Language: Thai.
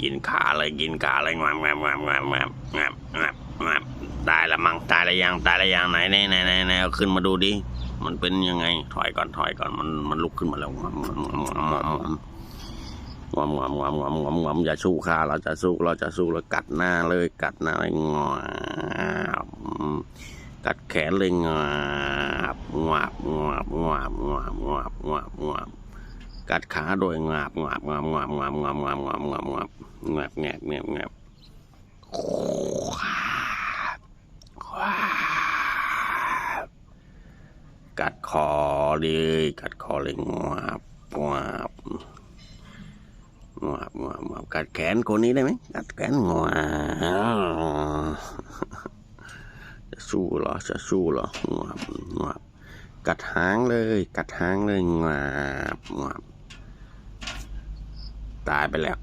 กินขาเลยกินขาเลยงามงามงามงามงามงามงามงามตายละมั้งตายละยังตายละยังไหนไหนไหนไหนไหนเอาขึ้นมาดูดิมันเป็นยังไง ถอยก่อนถอยก่อนมันมันลุกขึ้นมาแล้วงามงามงามงามงามงามงามงามงามงามงามอย่าสู้ข้าเราจะสู้เราจะสู้แล้วกัดหน้าเลยกัดหน้าเลยงาบกัดแขนเลยงาบงาบงาบงาบงาบงาบงาบงาบ กัดขาโดยงาบงาบงาบงาบงาบงาบงาบงาบงาบงาบงาบแงบแงบแงบกัดคอเลยกัดคอเลยงาบงาบงาบงาบงาบกัดแขนคนนี้ได้ไหมกัดแขนงาบจะสู้เหรอจะสู้เหรองาบงาบกัดหางเลย กัดหางเลยงาบงาบ ตายไปแล้ว